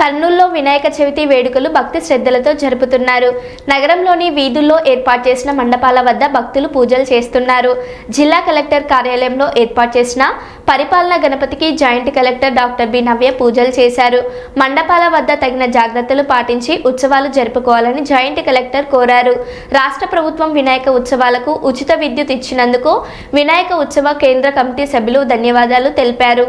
కర్నూలులో వినాయక చవితి వేడుకలు భక్తి శ్రద్ధలతో జరుపుతున్నారు. నగరంలోని వీధుల్లో ఏర్పాటు చేసిన మండపాల వద్ద భక్తులు పూజలు చేస్తున్నారు. జిల్లా కలెక్టర్ కార్యాలయంలో ఏర్పాటు చేసిన పరిపాలన గణపతికి joint collector doctor B Navya పూజలు చేశారు. మండపాల వద్ద తగిన జాగ్రత్తలు పాటించి ఉత్సవాలు జరుపుకోవాలని జాయింట్ కలెక్టర్ కోరారు. రాష్ట్ర ప్రభుత్వం వినాయక ఉత్సవాలకు ఉచిత విద్యుత్ ఇచ్చినందుకు వినాయక ఉత్సవ కేంద్ర కమిటీ సభ్యులు ధన్యవాదాలు తెలిపారు.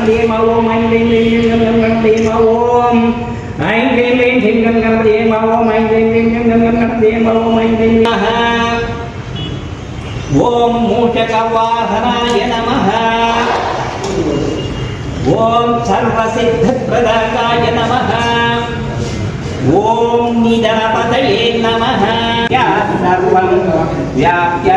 गणं ह्रीं मा ॐ ऐं ह्रीं ह्रीं ह्रीं गं गं गणं ह्रीं मा ॐ ऐं ह्रीं ह्रीं ह्रीं गं गं ह्रीं मा ॐ ऐं ह्रीं ह्रीं ह्रीं गं गं गणं ह्रीं मा ॐ ऐं ह्रीं नमः ॐ मूषकवाहनाय नमः ॐ सर्वसिद्धप्रदाताय नमः ॐ निधनपतये नमः या सर्वं व्याप्य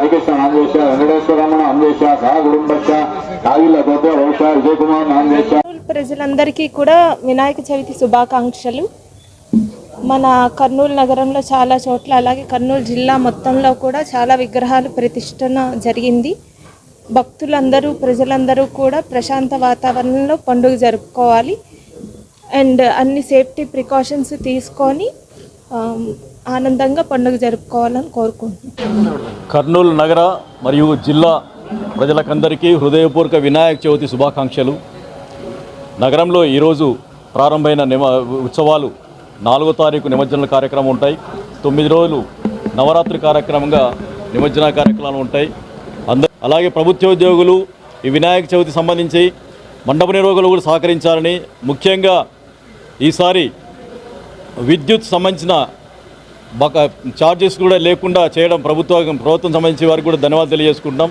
హరికృష్ణ నాందేశ వెంకటేశ్వరమణ అందేశ సహ కుటుంబశ కాగిల గోత్ర వర్ష విజయకుమార్ ప్రజలందరికీ కూడా వినాయక చవితి శుభాకాంక్షలు. మన కర్నూలు నగరంలో చాలా చోట్ల అలాగే కర్నూలు జిల్లా మొత్తంలో కూడా చాలా విగ్రహాలు ప్రతిష్టన జరిగింది. భక్తులందరూ ప్రజలందరూ కూడా ప్రశాంత వాతావరణంలో పండుగ జరుపుకోవాలి. అండ్ అన్ని సేఫ్టీ ప్రికాషన్స్ తీసుకొని ఆనందంగా పండుగ జరుపుకోవాలని కోరుకుంటున్నాను కర్నూలు నగర మరియు జిల్లా ప్రజలకందరికీ హృదయపూర్వక వినాయక చవితి శుభాకాంక్షలు. నగరంలో ఈరోజు ప్రారంభమైన నిమ ఉత్సవాలు నాలుగో తారీఖు నిమజ్జన కార్యక్రమం ఉంటాయి. తొమ్మిది రోజులు నవరాత్రి కార్యక్రమంగా నిమజ్జన కార్యక్రమాలు ఉంటాయి. అంద అలాగే ప్రభుత్వ ఉద్యోగులు ఈ వినాయక చవితి సంబంధించి మండప నిర్వాహకులు కూడా సహకరించాలని ముఖ్యంగా ఈసారి విద్యుత్ సంబంధించిన బక ఛార్జెస్ కూడా లేకుండా చేయడం ప్రభుత్వ ప్రభుత్వం సంబంధించి వారికి కూడా ధన్యవాదాలు తెలియజేసుకుంటాం